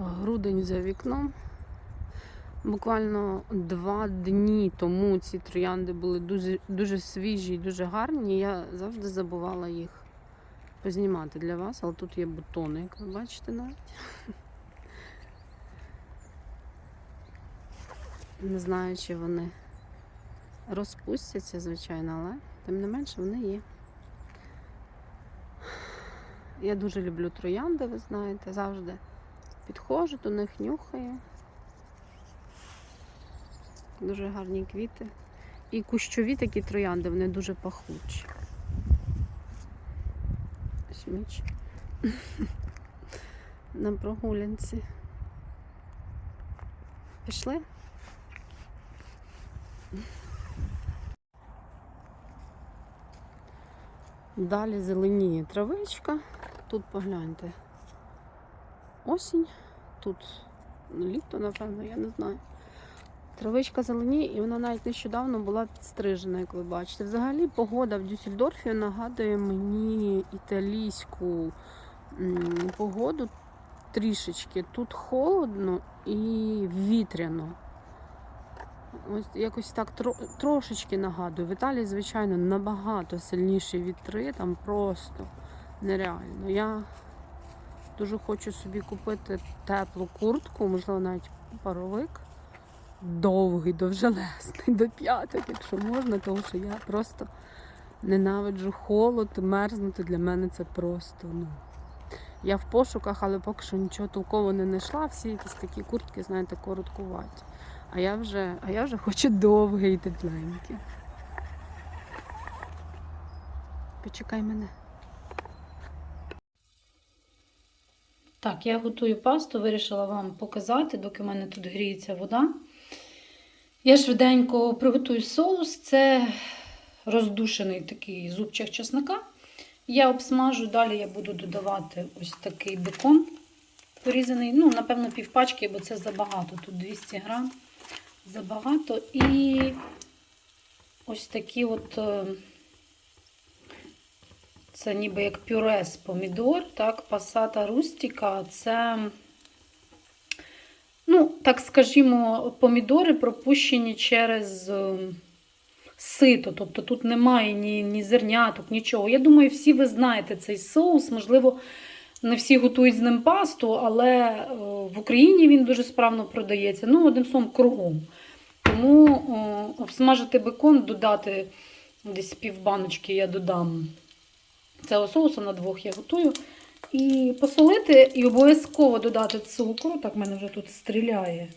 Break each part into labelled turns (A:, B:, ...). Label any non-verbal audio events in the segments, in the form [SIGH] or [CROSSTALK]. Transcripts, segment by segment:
A: Грудень за вікном. Буквально два дні тому ці троянди були дуже, дуже свіжі і дуже гарні. Я завжди забувала їх познімати для вас, але тут є бутони, як ви бачите навіть. Не знаю, чи вони розпустяться, звичайно, але тим не менше вони є. Я дуже люблю троянди, ви знаєте, завжди підходжу до них, нюхаю. Дуже гарні квіти. І кущові такі троянди, вони дуже пахучі. Ось міч. [LAUGHS] На прогулянці. Пішли? Далі зеленіє травичка. Тут погляньте. Осінь, тут літо, напевно, я не знаю. Травичка зеленіє, і вона навіть нещодавно була підстрижена, як ви бачите. Взагалі погода в Дюссельдорфі нагадує мені італійську погоду трішечки. Тут холодно і вітряно. Ось якось так трошечки нагадую. В Італії, звичайно, набагато сильніші вітри, там просто нереально. Я дуже хочу собі купити теплу куртку, можливо, навіть паровик. Довгий, довжелезний, до п'яток, якщо можна, тому що я просто ненавиджу холод, мерзнути для мене це просто. Ну. Я в пошуках, але поки що нічого толково не знайшла. Всі якісь такі куртки, знаєте, короткуваті. А я вже, а я вже хочу довгий і тепленький. Почекай мене. Так, я готую пасту, вирішила вам показати, доки в мене тут гріється вода. Я швиденько приготую соус. Це роздушений такий зубчик чеснока. Я обсмажу, далі я буду додавати ось такий бекон порізаний. Ну, напевно, півпачки, бо це забагато. Тут 200 грам. Забагато. І ось такі от. Е, Це ніби як пюре з помідор, так, пасата рустіка. Це, ну, так скажімо, помідори пропущені через е, сито. Тобто тут немає ні, ні зерняток, нічого. Я думаю, всі ви знаєте цей соус. Можливо, не всі готують з ним пасту, але е, в Україні він дуже справно продається. Ну, одним словом, кругом. Тому о, обсмажити бекон, додати десь півбаночки я додам цього соусу на двох я готую. І посолити, і обов'язково додати цукру. Так, в мене вже тут стріляє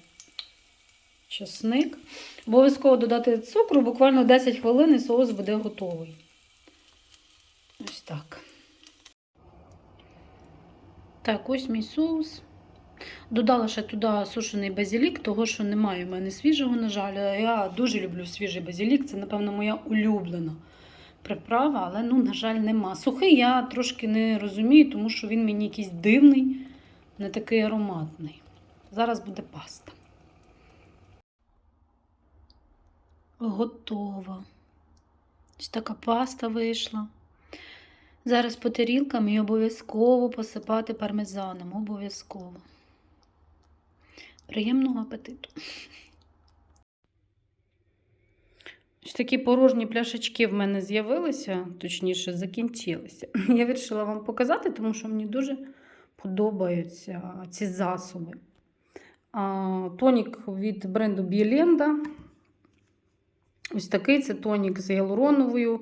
A: часник. Обов'язково додати цукру, буквально 10 хвилин і соус буде готовий. Ось так. Так, ось мій соус. Додала ще туди сушений базилік, того що немає в мене свіжого, на жаль. Я дуже люблю свіжий базилік, це, напевно, моя улюблена приправа, але, ну, на жаль, нема. Сухий я трошки не розумію, тому що він мені якийсь дивний, не такий ароматний. Зараз буде паста. Готова. Така паста вийшла. Зараз по тарілкам і обов'язково посипати пармезаном. Обов'язково. Приємного апетиту. Ось такі порожні пляшечки в мене з'явилися, точніше, закінчилися. [LAUGHS] Я вирішила вам показати, тому що мені дуже подобаються ці засоби. Тонік від бренду Біленда. Ось такий це тонік з гіалуроновою,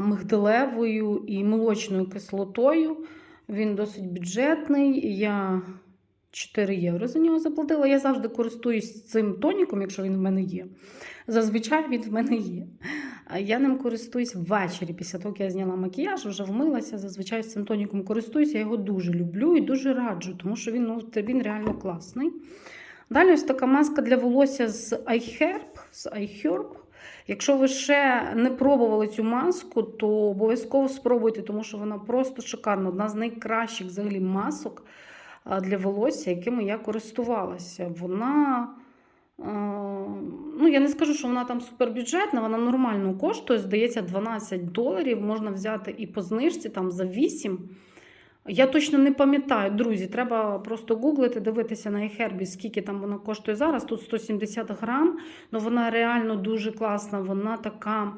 A: мигдалевою і молочною кислотою. Він досить бюджетний. Я 4 євро за нього заплатила. Я завжди користуюсь цим тоніком, якщо він в мене є. Зазвичай він в мене є. Я ним користуюсь ввечері, після того, як я зняла макіяж, вже вмилася. Зазвичай з цим тоніком користуюся. Я його дуже люблю і дуже раджу, тому що він, ну, він реально класний. Далі ось така маска для волосся з iHerb. З iHerb. Якщо ви ще не пробували цю маску, то обов'язково спробуйте, тому що вона просто шикарна. Одна з найкращих взагалі масок для волосся, якими я користувалася. Вона. е, Ну, я не скажу, що вона там супербюджетна, вона нормально коштує, здається, 12 доларів. Можна взяти і по знижці там за 8. Я точно не пам'ятаю, друзі, треба просто гуглити, дивитися на iHerbie, скільки там вона коштує зараз. Тут 170 грам, але вона реально дуже класна. Вона така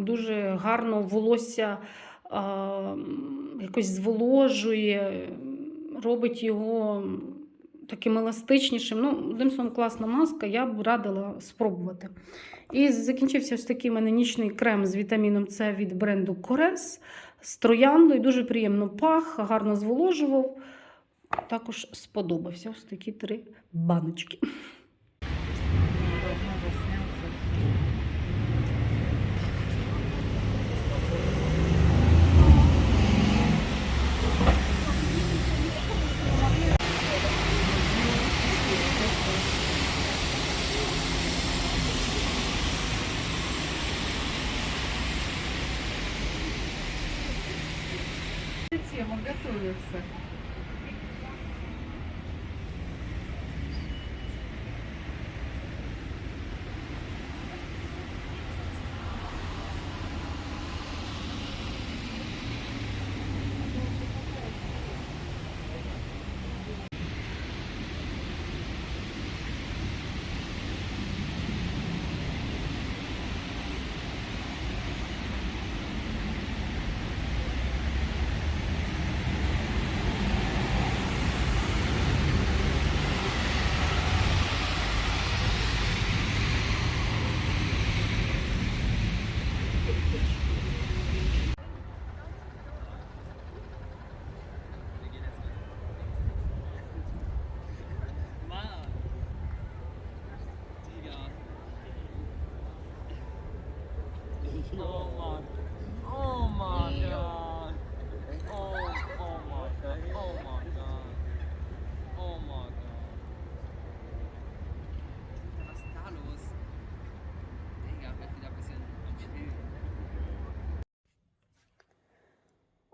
A: дуже гарно волосся якось зволожує, робить його таким еластичнішим. Ну, одним словом, класна маска, я б радила спробувати. І закінчився ось такий мене нічний крем з вітаміном С від бренду Корес з трояндою. Дуже приємно пах, гарно зволожував. Також сподобався ось такі три баночки.
B: улице.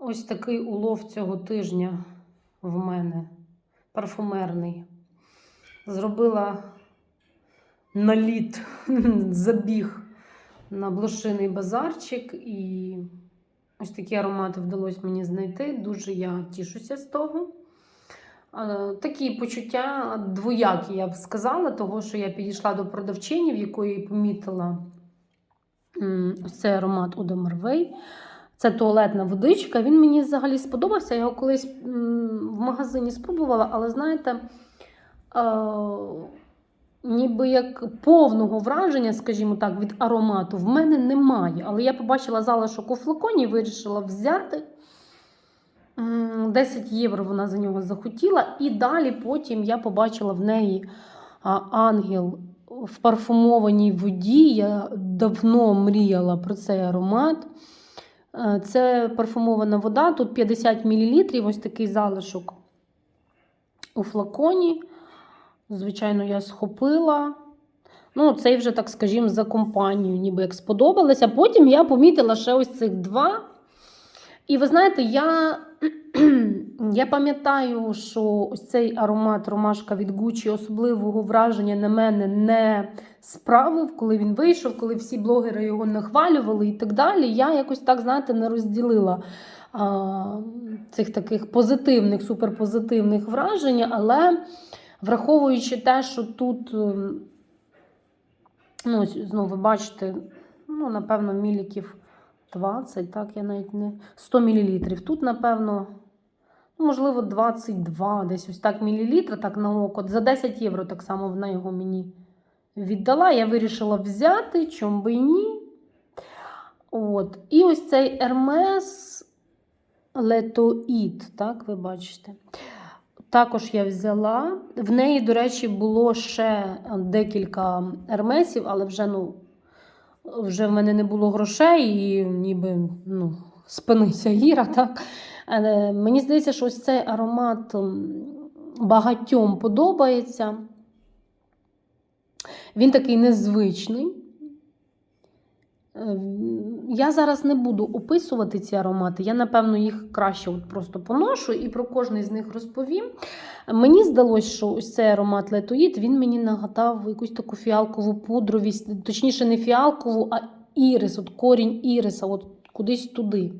A: Ось такий улов цього тижня в мене парфумерний. Зробила наліт, [LAUGHS] забіг на блошиний базарчик, і ось такі аромати вдалося мені знайти. Дуже я тішуся з того. Такі почуття двоякі, я б сказала, того, що я підійшла до продавчині, в якої помітила ось цей аромат Уда Марвей. Це туалетна водичка. Він мені взагалі сподобався. Я його колись в магазині спробувала, але знаєте, е, ніби як повного враження, скажімо так, від аромату в мене немає. Але я побачила залишок у флаконі і вирішила взяти. 10 євро вона за нього захотіла. І далі потім я побачила в неї ангел в парфумованій воді. Я давно мріяла про цей аромат. Е, Це парфумована вода, тут 50 мл, ось такий залишок у флаконі. Звичайно, я схопила. Ну, цей вже, так скажімо, за компанію, ніби як сподобалося. Потім я помітила ще ось цих два. І ви знаєте, я, я пам'ятаю, що ось цей аромат ромашка від Gucci особливого враження на мене не справив, коли він вийшов, коли всі блогери його нахвалювали і так далі. Я якось так, знаєте, не розділила а, цих таких позитивних, суперпозитивних вражень, але враховуючи те, що тут, ем, ну, знову ви бачите, ну, напевно, міліків 20, так, я навіть не 100 мл. Тут, напевно, можливо, 22, десь ось так мілілітра, так на око. За 10 євро так само вона його мені віддала. Я вирішила взяти, чом би і ні. От. І ось цей Hermes Letoid, так, ви бачите. Також я взяла. В неї, до речі, було ще декілька ермесів, але вже, ну, вже в мене не було грошей, і ніби ну, спиниться гіра. Так? Але мені здається, що ось цей аромат багатьом подобається. Він такий незвичний. Е, Я зараз не буду описувати ці аромати. Я, напевно, їх краще от просто поношу і про кожний з них розповім. Мені здалося, що ось цей аромат летоїд, він мені нагадав якусь таку фіалкову пудровість, точніше, не фіалкову, а ірис, от корінь іриса, от кудись туди.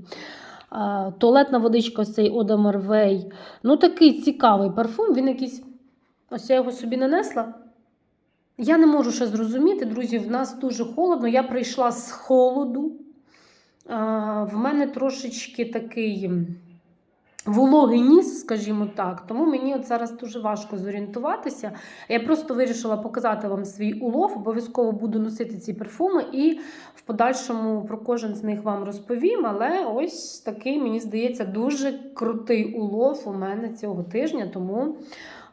A: Туалетна водичка, ось цей Ода Марвей. Ну, такий цікавий парфум. Він якийсь. Ось я його собі нанесла. Я не можу ще зрозуміти, друзі, в нас дуже холодно. Я прийшла з холоду. В мене трошечки такий вологий ніс, скажімо так. Тому мені от зараз дуже важко зорієнтуватися. Я просто вирішила показати вам свій улов. Обов'язково буду носити ці парфуми і в подальшому про кожен з них вам розповім. Але ось такий, мені здається, дуже крутий улов у мене цього тижня, тому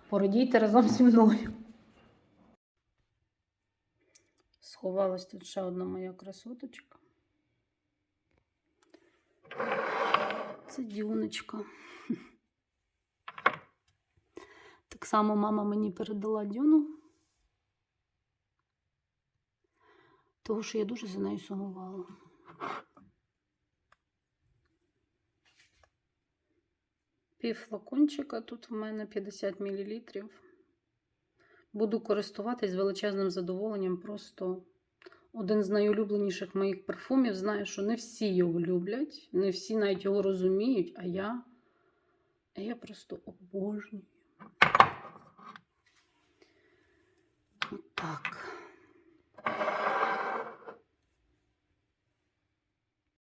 A: порадійте разом зі мною. Сховалась тут ще одна моя красоточка. Це дюночка. [LAUGHS] Так само мама мені передала дюну. Тому що я дуже за нею сумувала. Пів флакончика, тут в мене 50 мл. Буду користуватись величезним задоволенням. Просто один з найулюбленіших моїх парфумів. Знаю, що не всі його люблять, не всі навіть його розуміють, а я, я просто обожнюю. Отак.